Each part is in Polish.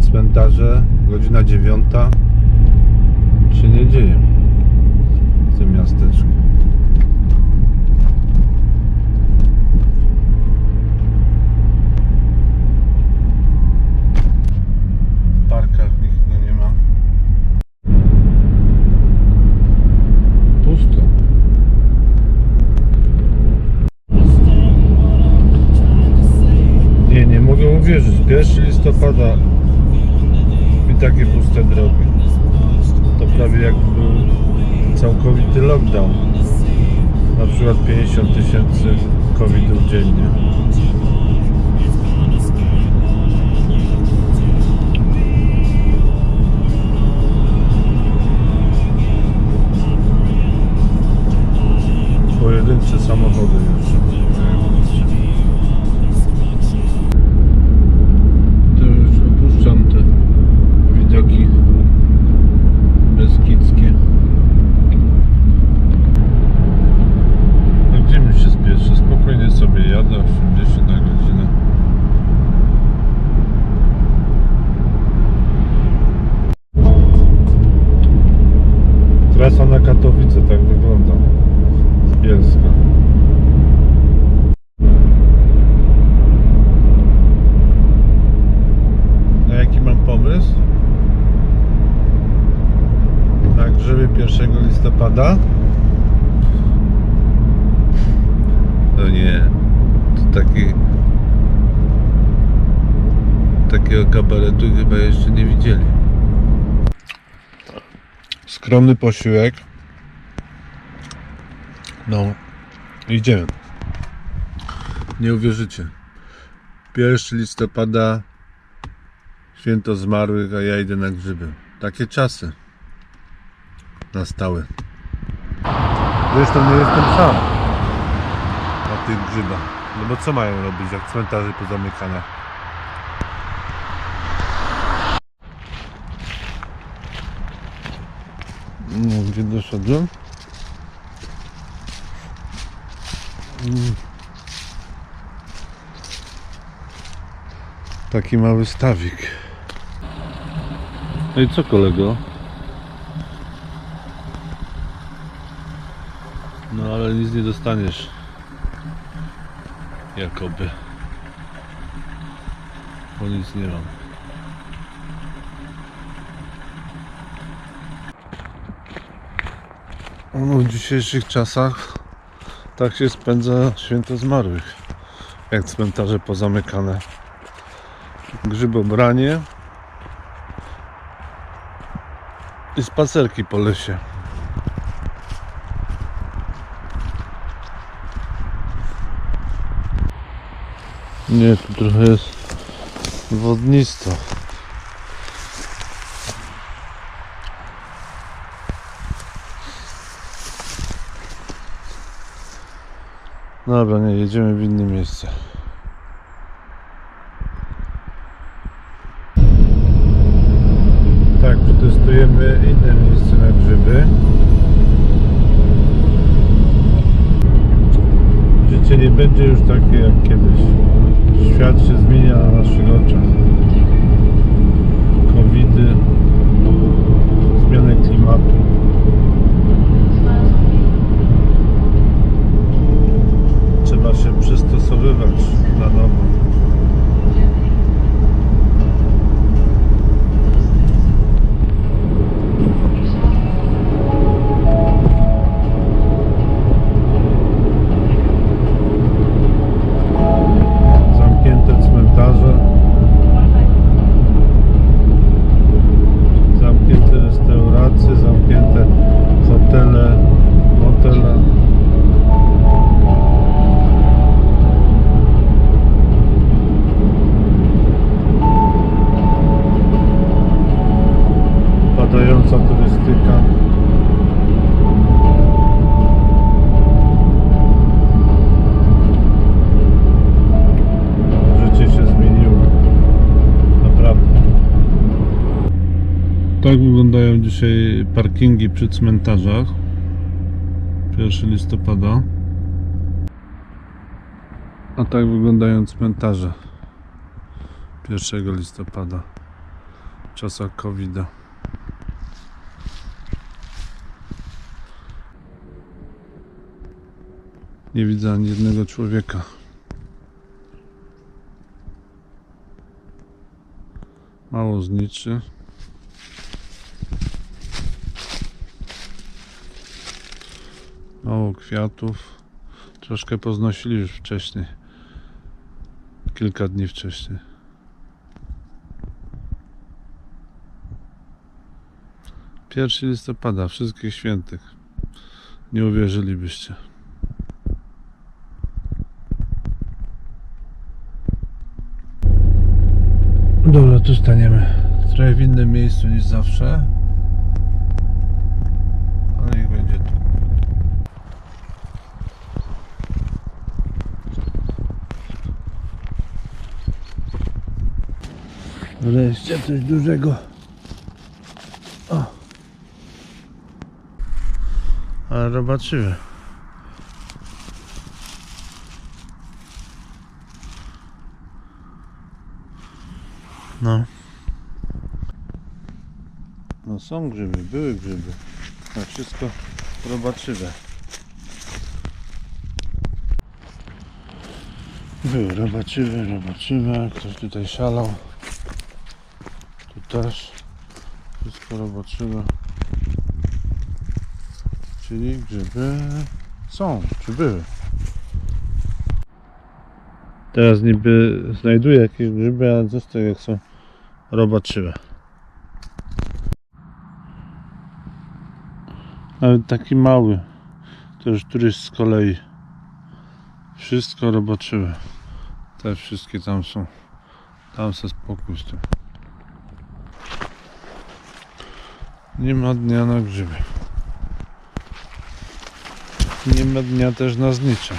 cmentarze, godzina dziewiąta. Się nie dzieje w tym miasteczku. W nie ma. Pusto. Nie, nie mogę uwierzyć. 1 listopada takie puste drogi. To prawie jakby całkowity lockdown. Na przykład 50 tysięcy covidów dziennie. Jadę 80 na godzinę. Trasa na Katowice tak wygląda z Bielska. Na jaki mam pomysł? Na grzyby 1 listopada? No nie, to taki takiego kabaretu chyba jeszcze nie widzieli. Skromny posiłek. No, idziemy. Nie uwierzycie. 1 listopada Święto zmarłych, a ja idę na grzyby. Takie czasy nastały. Zresztą nie jestem sam na tych grzybach. No bo co mają robić, jak cmentarze pozamykane? No, gdzie doszedłem? Mm. Taki mały stawik. No i co kolego? No ale nic nie dostaniesz. Jakoby. Bo nic nie mam. No, w dzisiejszych czasach tak się spędza święto zmarłych. Jak cmentarze pozamykane grzybobranie i spacerki po lesie. Nie, tu trochę jest wodnisto. Dobra, nie, jedziemy w inne miejsce. Tak, przetestujemy inne miejsce na grzyby. Życie nie będzie już takie jak kiedyś. Świat się zmienia na naszych oczach. Dzisiaj parkingi przy cmentarzach. 1 listopada. A tak wyglądają cmentarze 1 listopada. czasach covid -a. Nie widzę ani jednego człowieka. Mało zniczy. Mało kwiatów. Troszkę poznosili już wcześniej. Kilka dni wcześniej. Pierwszy listopada, wszystkich świętych. Nie uwierzylibyście. Dobra, tu staniemy. Trochę w innym miejscu niż zawsze. Ale niech będzie tu. Wreszcie coś dużego. O. Ale zobaczymy. No. No są grzyby, były grzyby. No wszystko robaczywe. Były robaczywe, robaczywe. Ktoś tutaj szalał. Też. Wszystko robaczywe. Czyli grzyby są, czy były. Teraz niby znajduję jakieś grzyby, ale co z tego jak są robaczywe. Nawet taki mały. To już któryś z kolei. Wszystko robaczywe. Te wszystkie tam są. Tam se spokój z tym. Nie ma dnia na grzyby. Nie ma dnia też na znicze.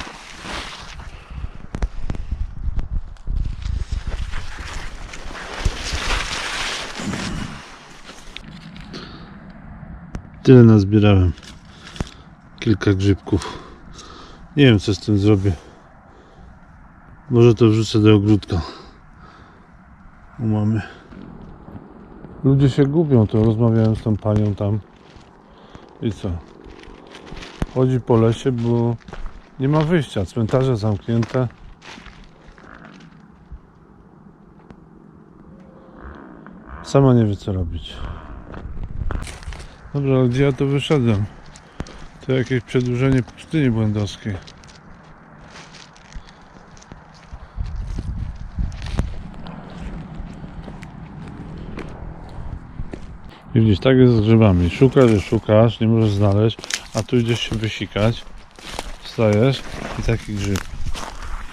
Tyle nazbierałem. Kilka grzybków. Nie wiem co z tym zrobię. Może to wrzucę do ogródka. U mamy. Ludzie się gubią, to rozmawiałem z tą panią tam. I co? Chodzi po lesie, bo nie ma wyjścia. Cmentarze zamknięte. Sama nie wie co robić. Dobra, ale gdzie ja to wyszedłem? To jakieś przedłużenie pustyni błędowskiej. I Widzisz, tak jest z grzybami. Szukasz, szukasz, nie możesz znaleźć, a tu idziesz się wysikać. Wstajesz i taki grzyb.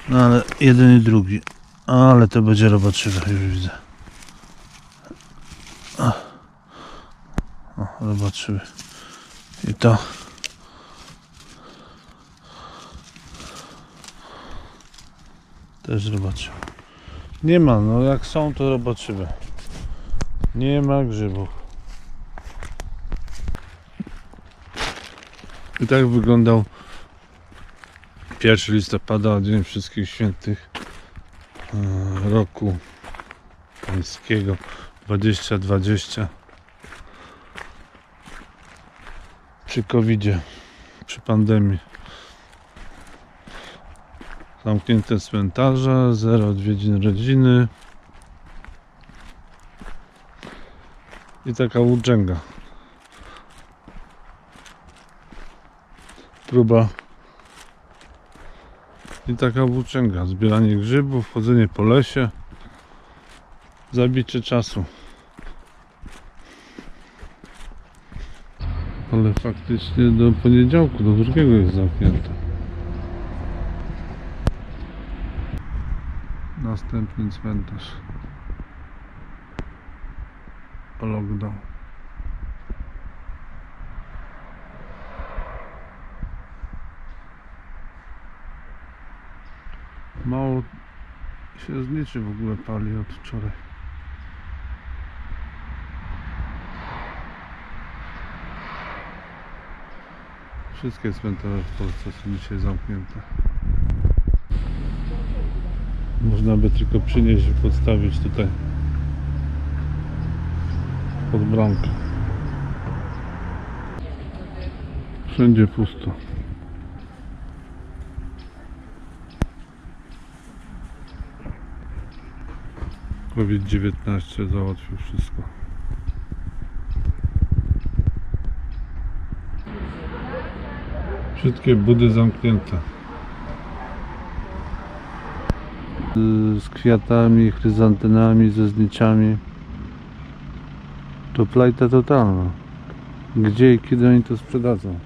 No ale jeden i drugi. Ale to będzie robaczywe, już widzę. O, robaczywy. I to. Też robaczywe. Nie ma, no jak są to robaczywe. Nie ma grzybów. I tak wyglądał 1 listopada, Dzień Wszystkich Świętych e, roku pańskiego 2020 przy covid przy pandemii. Zamknięte cmentarze, zero odwiedzin rodziny i taka włóczęga. Próba i taka włóczęga, zbieranie grzybów, chodzenie po lesie, zabicie czasu. Ale faktycznie do poniedziałku, do drugiego jest zamknięte. Następny cmentarz. Lockdown. Mało się zniczy w ogóle pali od wczoraj. Wszystkie cmentarze w Polsce są dzisiaj zamknięte. Można by tylko przynieść i podstawić tutaj pod bramkę. Wszędzie pusto. COVID-19 załatwił wszystko. Wszystkie budy zamknięte. Z kwiatami, chryzantynami, ze zniczami. To plajta totalna. Gdzie i kiedy oni to sprzedadzą?